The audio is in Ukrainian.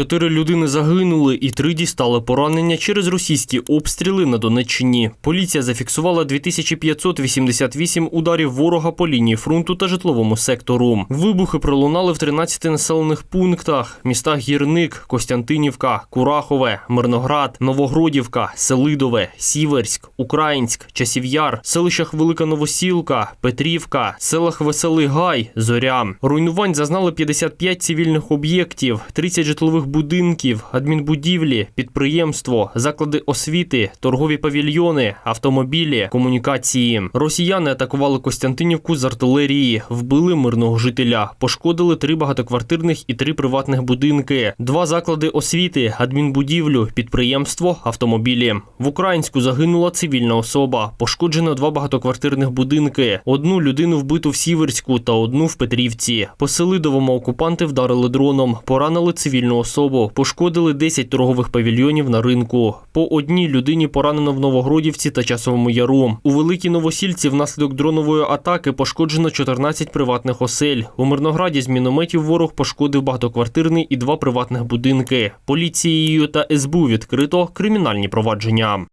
Чотири людини загинули і три дістали поранення через російські обстріли на Донеччині. Поліція зафіксувала 2588 ударів ворога по лінії фронту та житловому сектору. Вибухи пролунали в 13 населених пунктах: містах Гірник, Костянтинівка, Курахове, Мирноград, Новогродівка, Селидове, Сіверськ, Українськ, Часів'яр, селищах Велика Новосілка, Петрівка, селах Веселий Гай, Зоря. Руйнувань зазнали 55 цивільних об'єктів, 30 житлових будинків, адмінбудівлі, підприємство, заклади освіти, торгові павільйони, автомобілі, комунікації. Росіяни атакували Костянтинівку з артилерії, вбили мирного жителя, пошкодили три багатоквартирних і три приватних будинки, два заклади освіти, адмінбудівлю, підприємство, автомобілі. В Українську загинула цивільна особа, пошкоджено два багатоквартирних будинки, одну людину вбиту в Сіверську та одну в Петрівці. По Селидовому окупанти вдарили дроном, поранили цивільну особу, пошкодили 10 торгових павільйонів на ринку. По одній людині поранено в Новогродівці та Часовому Яру. У Великій Новосільці внаслідок дронової атаки пошкоджено 14 приватних осель. У Мирнограді з мінометів ворог пошкодив багатоквартирний і два приватних будинки. Поліцією та СБУ відкрито кримінальні провадження.